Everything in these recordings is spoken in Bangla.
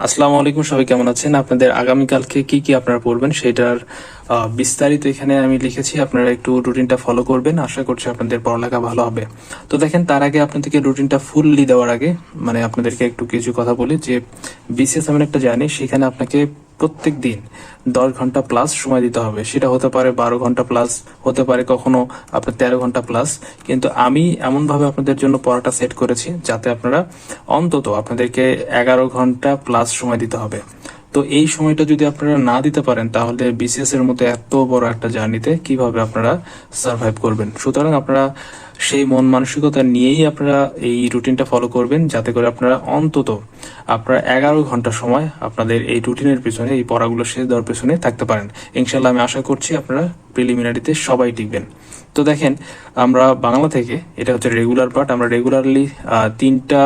আসসালামু আলাইকুম, সবাই কেমন আছেন? আপনাদের আগামীকালকে কি কি আপনারা পড়বেন সেটার বিস্তারিত এখানে আমি লিখেছি, আপনারা একটু রুটিনটা ফলো করবেন, আশা করছি আপনাদের পড়ালেখা ভালো হবে। তো দেখেন, তার আগে আপনাদেরকে রুটিনটা ফুললি দেওয়ার আগে মানে আপনাদেরকে একটু কিছু কথা বলি, যে বিসিএস এমন একটা জানি সেখানে আপনাকে প্রত্যেক দিন দশ ঘণ্টা প্লাস সময় দিতে হবে। সেটা হতে পারে বারো ঘণ্টা প্লাস হতে পারে কখনো আপনার তেরো ঘণ্টা প্লাস কিন্তু আমি এমনভাবে আপনাদের জন্য পড়াটা সেট করেছি যাতে আপনারা অন্তত আপনাদেরকে এগারো ঘণ্টা প্লাস সময় দিতে হবে। তো এই সময়টা যদি আপনারা না দিতে পারেন, তাহলে বিসিএস এর মতো এত বড় একটা জার্নিতে কীভাবে আপনারা সার্ভাইভ করবেন? সুতরাং আপনারা সেই মন মানসিকতা নিয়েই আপনারা এই রুটিনটা ফলো করবেন, যাতে করে আপনারা অন্তত আপনারা এগারো ঘণ্টা সময় আপনাদের এই রুটিনের পিছনে, এই পড়াগুলো শেষ দেওয়ার পিছনে থাকতে পারেন। ইনশাল্লাহ আমি আশা করছি আপনারা প্রিলিমিনারিতে সবাই টিকবেন। তো দেখেন, আমরা বাংলা থেকে, এটা হচ্ছে রেগুলার পার্ট আমরা রেগুলারলি তিনটা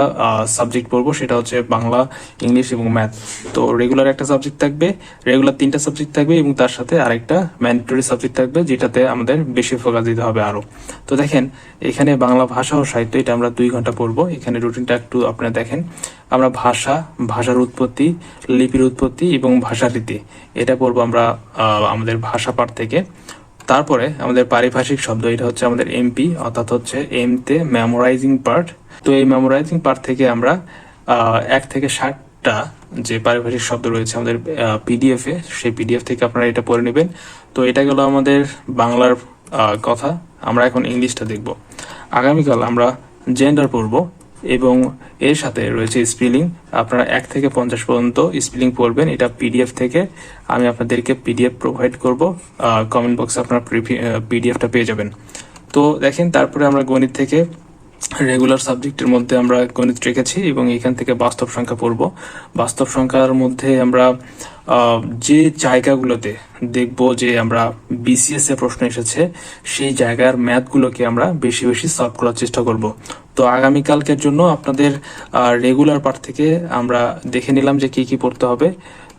সাবজেক্ট পড়ব, সেটা হচ্ছে বাংলা, ইংলিশ এবং ম্যাথ তো রেগুলার একটা সাবজেক্ট থাকবে রেগুলার তিনটা সাবজেক্ট থাকবে এবং তার সাথে আরেকটা ম্যান্ডেটরি সাবজেক্ট থাকবে, যেটাতে আমাদের বেশি ফোকাস দিতে হবে আরও। তো দেখেন, এখানে বাংলা ভাষা ও সাহিত্য, এটা আমরা দুই ঘণ্টা পড়ব। এখানে রুটিনটা একটু আপনারা দেখেন। আমরা ভাষা, ভাষার উৎপত্তি, লিপির উৎপত্তি এবং ভাষা রীতি, এটা পড়ব আমরা আমাদের ভাষা পাঠ থেকে। তারপরে আমাদের পারিভাষিক শব্দ, এটা হচ্ছে আমাদের এমপি অর্থাৎ হচ্ছে এম তে মেমোরাইজিং পার্ট তো এই মেমোরাইজিং পার্ট থেকে আমরা এক থেকে ষাটটা যে পারিভাষিক শব্দ রয়েছে আমাদের পিডিএফ এ, সেই পিডিএফ থেকে আপনারা এটা পড়ে নেবেন। তো এটা গেল আমাদের বাংলার কথা। আমরা এখন ইংলিশটা দেখব। আগামীকাল আমরা জেন্ডার পড়ব। এবং এর সাথে রয়েছে স্পেলিং আপনারা এক থেকে পঞ্চাশ পর্যন্ত স্পেলিং পড়বেন। এটা পিডিএফ থেকে। আমি আপনাদেরকে পিডিএফ প্রোভাইড করব। কমেন্ট বক্সে আপনারা পিডিএফটা পেয়ে যাবেন। তো দেখেন, তারপরে আমরা গণিত থেকে রেগুলার সাবজেক্টের মধ্যে আমরা গণিত রেখেছি এবং এখান থেকে বাস্তব সংখ্যা পড়ব। বাস্তব সংখ্যার মধ্যে আমরা যে জায়গাগুলোতে দেখব যে আমরা বিসিএস এ প্রশ্ন এসেছে, সেই জায়গার ম্যাথগুলোকে আমরা বেশি বেশি সলভ করার চেষ্টা করব। তো আগামীকালকের জন্য আপনাদের রেগুলার পার্ট থেকে আমরা দেখে নিলাম যে কি কি পড়তে হবে।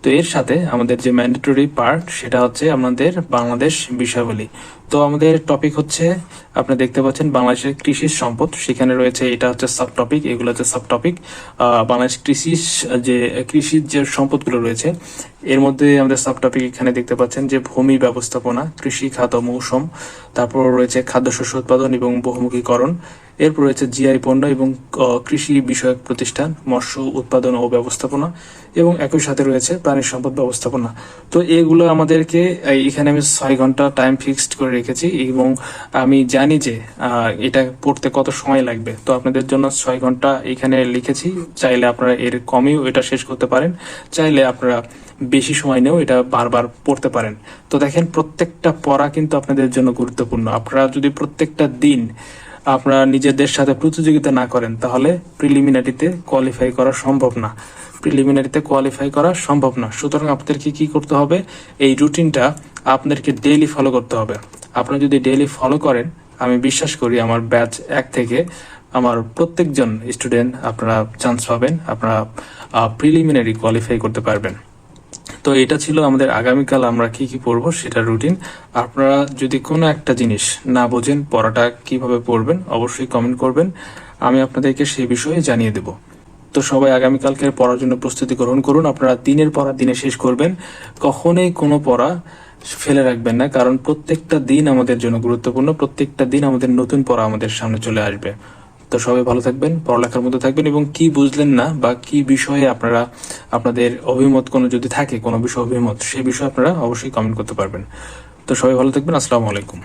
তো এর সাথে আমাদের যে ম্যান্ডেটরি পার্ট সেটা হচ্ছে আমাদের বাংলাদেশ বিষয়াবলী। তো আমাদের টপিক হচ্ছে, আপনি দেখতে পাচ্ছেন বাংলাদেশের কৃষি সম্পদ। সেখানে রয়েছে, এটা হচ্ছে সাব টপিক এগুলো হচ্ছে সাব টপিক বাংলাদেশ কৃষি যে, কৃষির যে সম্পদগুলো রয়েছে, এর মধ্যে আমাদের সাব টপিক এখানে দেখতে পাচ্ছেন যে ভূমি ব্যবস্থাপনা, কৃষি খাত মৌসুম, তারপর রয়েছে খাদ্যশস্য উৎপাদন এবং বহুমুখীকরণ, এরপর রয়েছে জিআই পণ্য এবং কৃষি বিষয়ক প্রতিষ্ঠান, মৎস্য উৎপাদন ও ব্যবস্থাপনা, এবং একই সাথে রয়েছে প্রাণী সম্পদ ব্যবস্থাপনা। তো এগুলো আমাদেরকে এখানে আমি ছয় ঘণ্টা টাইম ফিক্সড করে রেখেছি এবং আমি জানি যে এটা পড়তে কত সময় লাগবে। তো আপনাদের জন্য ছয় ঘণ্টা এখানে লিখেছি। চাইলে আপনারা এর কমেও এটা শেষ করতে পারেন। চাইলে আপনারা বেশি সময় নিয়েও এটা বারবার পড়তে পারেন। তো দেখেন, প্রত্যেকটা পড়া কিন্তু আপনাদের জন্য গুরুত্বপূর্ণ। আপনারা যদি প্রত্যেকটা দিন আপনারা নিজেদের সাথে প্রতিযোগিতা না করেন, তাহলে প্রিলিমিনারিতে কোয়ালিফাই করা সম্ভব না। প্রিলিমিনারিতে কোয়ালিফাই করা সম্ভব না। সুতরাং আপনাদেরকে কি করতে হবে? এই রুটিনটা আপনাদেরকে ডেইলি ফলো করতে হবে। আপনারা যদি ডেইলি ফলো করেন, আমি বিশ্বাস করি আমার ব্যাচ এক থেকে আমার প্রত্যেকজন স্টুডেন্ট আপনারা চান্স পাবেন, আপনারা প্রিলিমিনারি কোয়ালিফাই করতে পারবেন। তো এটা ছিল আমাদের আগামীকাল আমরা কি কি পড়ব সেটা রুটিন আপনারা যদি কোনো একটা জিনিস না বোঝেন, পড়াটা কীভাবে পড়বেন, অবশ্যই কমেন্ট করবেন। আমি আপনাদেরকে সেই বিষয়ে জানিয়ে দেব। তো সবাই আগামীকালকের পড়ার জন্য প্রস্তুতি গ্রহণ করুন। আপনারা দিনের পড়া দিনে শেষ করবেন। কখনোই কোনো পড়া ফেলে রাখবেন না, কারণ প্রত্যেকটা দিন আমাদের জন্য গুরুত্বপূর্ণ, প্রত্যেকটা দিন আমাদের নতুন পড়া আমাদের সামনে চলে আসবে। তো সবাই ভালো থাকবেন, পড়ালেখার মধ্যে থাকবেন এবং কি বুঝলেন না বা কি বিষয়ে আপনারা, আপনাদের অভিমত কোনো যদি থাকে, কোনো বিষয়ে অভিমত সেই বিষয়ে আপনারা অবশ্যই কমেন্ট করতে পারবেন। তো সবাই ভালো থাকবেন, আসসালামু আলাইকুম।